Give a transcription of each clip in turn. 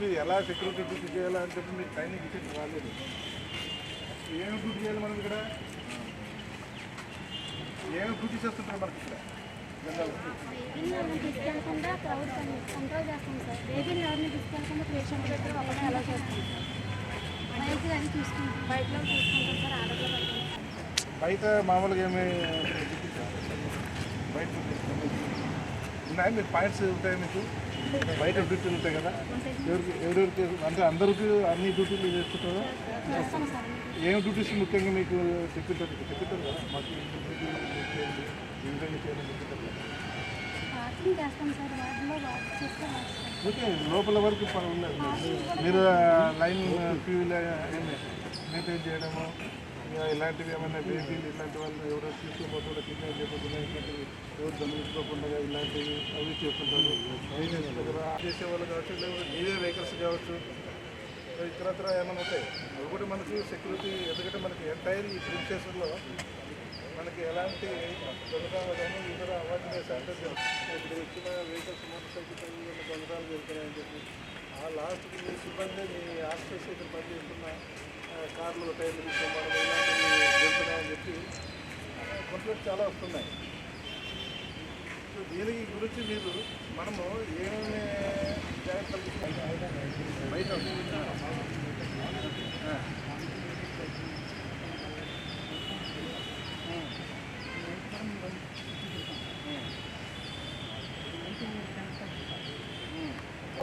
మీరు ఎలా security duty చేయాలా అని చెప్పి మీరు ట్రైనింగ్ ఇచ్చి రాలేదు. ఏమి డ్యూటీ చేయాలి మనం ఇక్కడ? ఏమి డ్యూటీ చేస్తుంటారు మనకి ఇక్కడ? తీసుకెళ్ళకుండా క్రౌడ్ కంట్రోల్ చేస్తాం సార్ బేబీని ఎవరిని తీసుకెళ్ళకుండా పేషెంట్ దగ్గర ఒకటే అలా చేస్తాం సార్ బయట కానీ చూసుకుంటాం బయటలో చూసుకుంటాం సార్ ఆడలో బయట మామూలుగా ఏమి బయట ఉన్నాయి? మీరు పాయింట్స్ ఉంటాయి మీకు? బయట డ్యూటీలు ఉంటాయి కదా. ఎవరికి ఎవరెవరికి అంటే అందరికీ అన్ని డ్యూటీలు చేస్తుంటారా? ఏం డ్యూటీస్ ముఖ్యంగా మీకు చెప్పింటారు చెప్పింటారు కదా. మాకు ఓకే లోపల వరకు ఉన్నది మీరు లైన్ క్యూలో మెయింటైన్ చేయడము ఇంకా ఇలాంటివి ఏమైనా బేబీలు ఇలాంటి వాళ్ళు ఎవరో తీసుకోపోకుండా కిడ్నాప్ చేయకుండా ఇలాంటివి ఎవరు గమనించుకోకుండా ఇలాంటివి అవి చేస్తుంటారు. దగ్గర చేసే వాళ్ళు కావచ్చు లేకపోతే మీరే వెహికల్స్ కావచ్చు ఇతరత్ర ఏమైనా ఉంటాయి అవి కూడా మనకి సెక్యూరిటీ ఎందుకంటే మనకి ఎంటైర్ ఈ ప్రిన్సెస్లో మనకి ఎలాంటి దొంగతనాలు కానీ ఇతర అవార్డునేస్ అంటే ఇప్పుడు వచ్చిన వెహికల్స్ మోటార్ సైకిల్ దొంగతనాలు జరుగుతున్నాయని చెప్పి ఆ లాస్ట్కి మీ సిబ్బంది మీ ఆస్పేస్ ఇక్కడ పనిచేస్తున్న కార్లు టైర్లు తీసుకోవడం ఇలాంటివి జరుగుతున్నాయని చెప్పి కంప్లైంట్ చాలా వస్తున్నాయి. దీని గురించి మీరు మనము ఏమేమి జాగ్రత్తలు? బయట.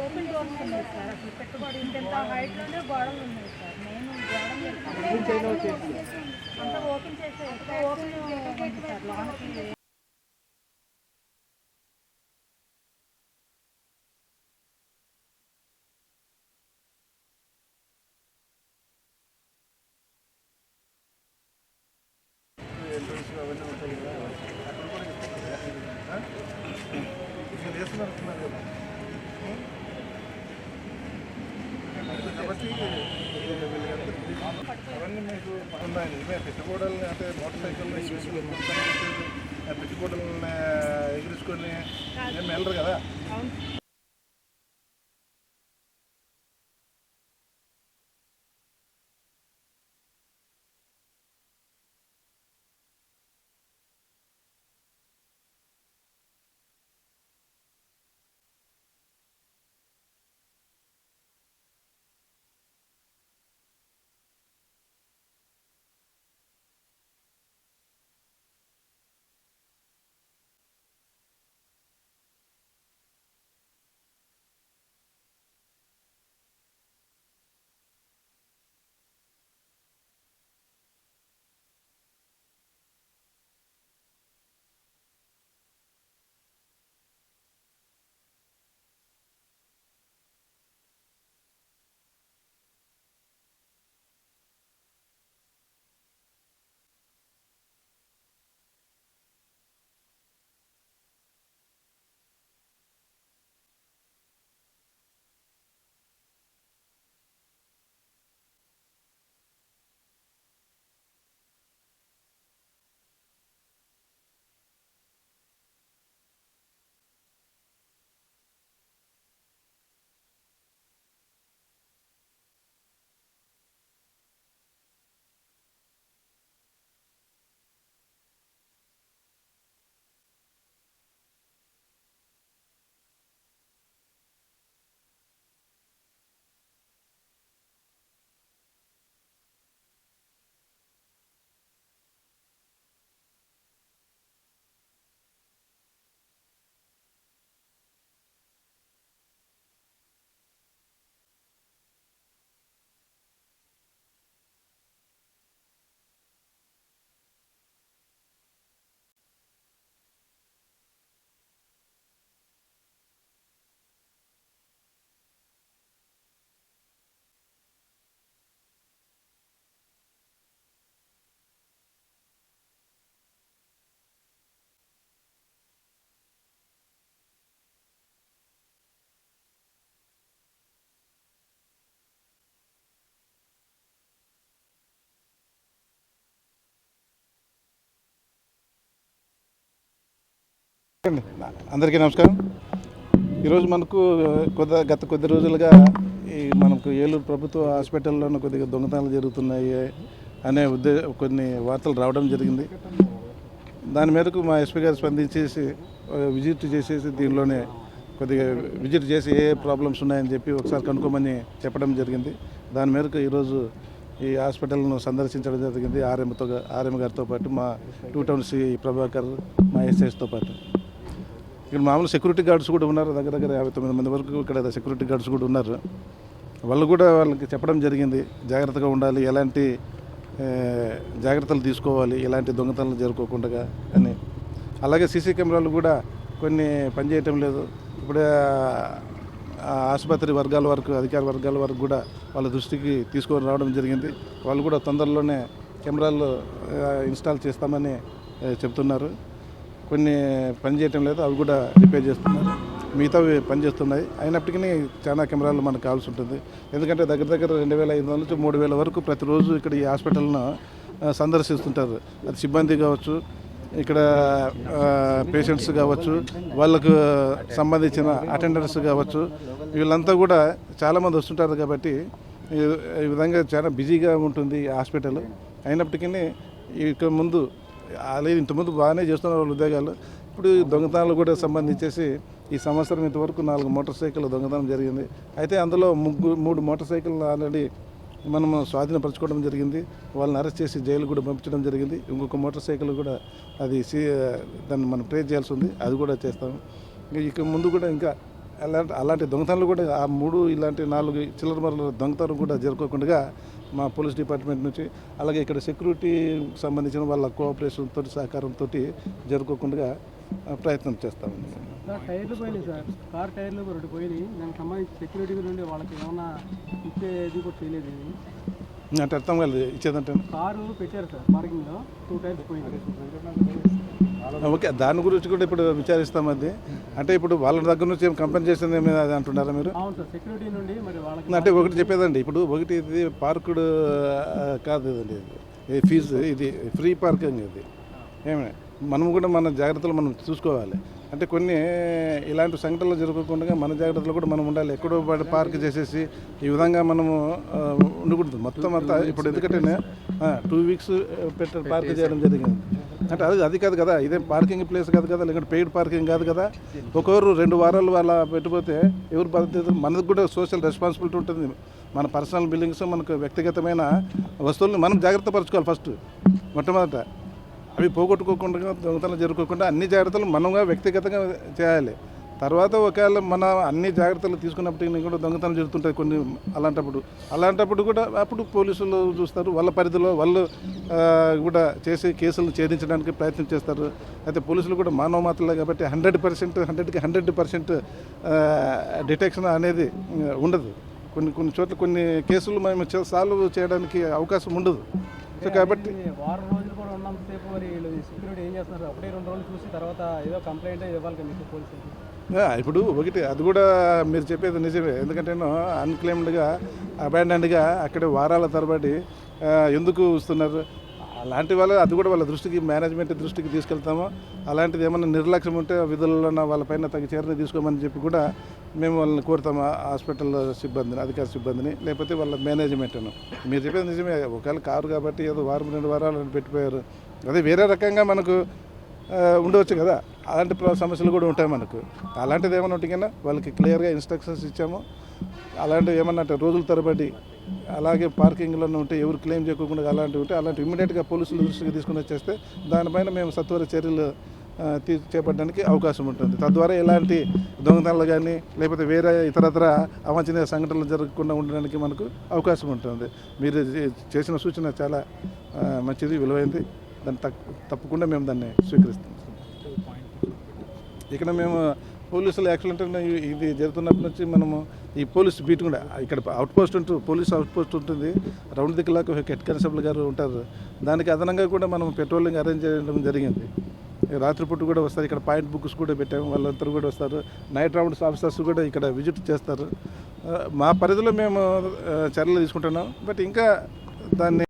ఓపెన్ డోర్స్ ఉన్నాయి సార్. అసలు పెట్టుబడి ఇంత హైట్లోనే గోడలు ఉన్నాయి సార్. నేను గోడలు అంతా ఓపెన్ చేసే ఓపెన్ సార్ లోనకి ఎంట్రన్స్ అవన్నీ ఉంటాయి కదా అక్కడ కూడా ఆ? మీరు వేస్తున్నారు అంటున్నారు కదా ఉం? కాబట్టి వీళ్ళందరికీ అవన్నీ మీకు ఉన్నాయి ఇవే పెట్టుకోవడాలని అంటే మోటార్ సైకిల్ పెట్టుకోవడాలని ఎగిరించుకొని ఏం వెళ్ళరు కదా? అందరికీ నమస్కారం. ఈరోజు మనకు కొద్ది గత కొద్ది రోజులుగా ఈ మనకు ఏలూరు ప్రభుత్వ హాస్పిటల్లోనూ కొద్దిగా దొంగతనాలు జరుగుతున్నాయి అనే ఉద్దే కొన్ని వార్తలు రావడం జరిగింది. దాని మేరకు మా ఎస్పీ గారు స్పందించేసి విజిట్ చేసేసి దీనిలోనే కొద్దిగా విజిట్ చేసి ఏ ప్రాబ్లమ్స్ ఉన్నాయని చెప్పి ఒకసారి కనుక్కోమని చెప్పడం జరిగింది. దాని మేరకు ఈరోజు ఈ హాస్పిటల్ను సందర్శించడం జరిగింది. ఆర్ఎంతో ఆర్ఎం గారితో పాటు మా టూ టౌన్ సి ప్రభాకర్ మా ఎస్ఎస్తో పాటు. ఇక్కడ మామూలు సెక్యూరిటీ గార్డ్స్ కూడా ఉన్నారు దగ్గర దగ్గర యాభై తొమ్మిది మంది వరకు ఇక్కడ సెక్యూరిటీ గార్డ్స్ కూడా ఉన్నారు. వాళ్ళు కూడా వాళ్ళకి చెప్పడం జరిగింది జాగ్రత్తగా ఉండాలి ఎలాంటి జాగ్రత్తలు తీసుకోవాలి ఎలాంటి దొంగతనాలు జరుపుకోకుండా అని. అలాగే సీసీ కెమెరాలు కూడా కొన్ని పనిచేయటం లేదు. ఇప్పుడు ఆసుపత్రి వర్గాల వరకు అధికార వర్గాల వరకు కూడా వాళ్ళ దృష్టికి తీసుకొని రావడం జరిగింది. వాళ్ళు కూడా తొందరలోనే కెమెరాలు ఇన్స్టాల్ చేస్తామని చెప్తున్నారు. కొన్ని పని చేయటం లేదు అవి కూడా రిపేర్ చేస్తున్నారు. మిగతావి పనిచేస్తున్నాయి అయినప్పటికీ చాలా కెమెరాలు మనకు కావాల్సి ఉంటుంది. ఎందుకంటే దగ్గర దగ్గర రెండు వేల ఐదు వందల నుంచి మూడు వేల వరకు ప్రతిరోజు ఇక్కడ ఈ హాస్పిటల్ను సందర్శిస్తుంటారు. అది సిబ్బంది కావచ్చు ఇక్కడ పేషెంట్స్ కావచ్చు వాళ్ళకు సంబంధించిన అటెండర్స్ కావచ్చు. వీళ్ళంతా కూడా చాలామంది వస్తుంటారు కాబట్టి ఈ- విధంగా చాలా బిజీగా ఉంటుంది హాస్పిటల్. అయినప్పటికీ ఇక ముందు అలాగే ఇంతకుముందు బాగానే చేస్తున్నారు వాళ్ళ ఉద్యోగాలు. ఇప్పుడు ఈ దొంగతనాలు కూడా సంబంధించేసి ఈ సంవత్సరం ఇంతవరకు నాలుగు మోటార్ సైకిల్ దొంగతనం జరిగింది. అయితే అందులో ముగ్గురు మూడు మోటార్ సైకిల్ ఆల్రెడీ మనము స్వాధీనపరచుకోవడం జరిగింది. వాళ్ళని అరెస్ట్ చేసి జైలు కూడా పంపించడం జరిగింది. ఇంకొక మోటార్ సైకిల్ కూడా అది సీ దాన్ని మనం ట్రేస్ చేయాల్సి ఉంది. అది కూడా చేస్తాము. ఇక ముందు కూడా ఇంకా అలాంటి అలాంటి దొంగతనాలు కూడా ఆ మూడు ఇలాంటి నాలుగు చిల్లర మరల దొంగతనం కూడా జరుపుకోకుండా మా పోలీస్ డిపార్ట్మెంట్ నుంచి అలాగే ఇక్కడ సెక్యూరిటీ సంబంధించిన వాళ్ళ కోఆపరేషన్ తోటి సహకారంతో జరగకుండా ఆ, ప్రయత్నం చేస్తామండి టైర్లు పోయినాయి సార్. కార్ టైర్లు రెండు పోయినాయి. దానికి సంబంధించి సెక్యూరిటీ నుండి వాళ్ళకి ఏమైనా ఇచ్చేది కూడా చేయలేదు. అంటే అర్థం కాలేదు ఇచ్చేదంటే? కారు పెట్టారు సార్ పార్కింగ్లో టూ టైర్స్ పోయినాయి. ఓకే దాని గురించి కూడా ఇప్పుడు విచారిస్తాం అది. అంటే ఇప్పుడు వాళ్ళ దగ్గర నుంచి ఏం కంపెన్సేషన్ ఏమి అది అంటున్నారా మీరు? అవును సార్ సెక్యూరిటీ నుండి మరి వాళ్ళకి అంటే ఒకటి చెప్పేదండి ఇప్పుడు ఒకటి ఇది పార్కుడు కాదు ఇదండి ఇది. ఫీజు ఇది ఫ్రీ పార్కింగ్ ఇది. ఏమి? మనం కూడా మన జాగ్రత్తలు మనం చూసుకోవాలి. అంటే కొన్ని ఇలాంటి సంఘటనలు జరగకుండా మన జాగ్రత్తలు కూడా మనం ఉండాలి. ఎక్కడో పార్క్ చేసేసి ఈ విధంగా మనము ఉండకూడదు. మొత్తం అంతా ఇప్పుడు ఎందుకంటే టూ వీక్స్ పెట్ట పార్క్ చేయడం జరిగింది. అంటే అది అది కాదు కదా ఇదేం పార్కింగ్ ప్లేస్ కాదు కదా లేకుంటే పెయిడ్ పార్కింగ్ కాదు కదా. ఒకరు రెండు వారాలు అలా పెట్టిపోతే ఎవరు బాధ్యత? మనకు కూడా సోషల్ రెస్పాన్సిబిలిటీ ఉంటుంది. మన పర్సనల్ బిల్డింగ్స్ మనకు వ్యక్తిగతమైన వస్తువులను మనం జాగ్రత్త పరచుకోవాలి ఫస్ట్ మొట్టమొదట. అవి పోగొట్టుకోకుండా దొంగతనం జరుపుకోకుండా అన్ని జాగ్రత్తలు మనంగా వ్యక్తిగతంగా చేయాలి. తర్వాత ఒకవేళ మన అన్ని జాగ్రత్తలు తీసుకున్నప్పటికీ కూడా దొంగతనం జరుగుతుంటాయి కొన్ని అలాంటప్పుడు. అలాంటప్పుడు కూడా అప్పుడు పోలీసులు చూస్తారు వాళ్ళ పరిధిలో వాళ్ళు కూడా చేసి కేసులు ఛేదించడానికి ప్రయత్నం చేస్తారు. అయితే పోలీసులు కూడా మానవ మాత్రలే కాబట్టి హండ్రెడ్ పర్సెంట్ హండ్రెడ్కి హండ్రెడ్ పర్సెంట్ డిటెక్షన్ అనేది ఉండదు. కొన్ని కొన్ని చోట్ల కొన్ని కేసులు మేము సాల్వ్ చేయడానికి అవకాశం ఉండదు. సో కాబట్టి వారం రోజులు కూడా ఉన్నంతసేపు మరి వీళ్ళు సెక్యూరిటీ ఏం చేస్తున్నారు? ఒకటే రెండు రోజులు చూసి తర్వాత ఏదో కంప్లైంట్ ఇవ్వాలి కదా మీకు పోలీసులకి. ఆ, ఇప్పుడు ఒకటి అది కూడా మీరు చెప్పేది నిజమే. ఎందుకంటే అన్క్లెయిమ్డ్గా అబాండెండ్గా అక్కడ వారాల తరబడి ఎందుకు వస్తున్నారు? అలాంటి వాళ్ళు అది కూడా వాళ్ళ దృష్టికి మేనేజ్మెంట్ దృష్టికి తీసుకెళ్తాము. అలాంటిది ఏమైనా నిర్లక్ష్యం ఉంటే విధులలో వాళ్ళపైన తగ్గ చర్యలు తీసుకోమని చెప్పి కూడా మేము వాళ్ళని కోరుతాము హాస్పిటల్ సిబ్బందిని అధికార సిబ్బందిని లేకపోతే వాళ్ళ మేనేజ్మెంట్ను. మీరు చెప్పేది నిజమే. ఒకవేళ కారు కాబట్టి ఏదో వారం రెండు వారాలు అని పెట్టిపోయారు. అదే వేరే రకంగా మనకు ఉండవచ్చు కదా? అలాంటి సమస్యలు కూడా ఉంటాయి మనకు. అలాంటిది ఏమైనా ఉంటే కన్నా వాళ్ళకి క్లియర్గా ఇన్స్ట్రక్షన్స్ ఇచ్చాము. అలాంటివి ఏమన్నా అంటే రోజుల తరబడి అలాగే పార్కింగ్లో ఉంటే ఎవరు క్లెయిమ్ చేయకుండా అలాంటివి ఉంటే అలాంటి ఇమ్మీడియట్గా పోలీసుల దృష్టికి తీసుకుని వచ్చేస్తే దానిపైన మేము సత్వర చర్యలు తీ చేపట్టడానికి అవకాశం ఉంటుంది. తద్వారా ఎలాంటి దొంగతనాలు కానీ లేకపోతే వేరే ఇతరత్ర అవాంఛనీయ సంఘటనలు జరగకుండా ఉండడానికి మనకు అవకాశం ఉంటుంది. మీరు చేసిన సూచన చాలా మంచిది విలువైంది. దాన్ని తక్- తప్పకుండా మేము దాన్ని స్వీకరిస్తాం. ఇక్కడ మేము పోలీసులు యాక్సిడెంట్ ఇది జరుగుతున్నప్పటి నుంచి మనము ఈ పోలీస్ బీట్ కూడా ఇక్కడ అవుట్ పోస్ట్ ఉంటుంది పోలీస్ అవుట్ పోస్ట్ ఉంటుంది. రౌండ్ దిక్కులాగా హెడ్ కానిస్టేబుల్ గారు ఉంటారు. దానికి అదనంగా కూడా మనం పెట్రోలింగ్ అరేంజ్ చేయడం జరిగింది. రాత్రిపూట కూడా వస్తారు. ఇక్కడ పాయింట్ బుక్స్ కూడా పెట్టాము. వాళ్ళందరూ కూడా వస్తారు. నైట్ రౌండ్స్ ఆఫీసర్స్ కూడా ఇక్కడ విజిట్ చేస్తారు. మా పరిధిలో మేము చర్యలు తీసుకుంటున్నాం. బట్ ఇంకా దాన్ని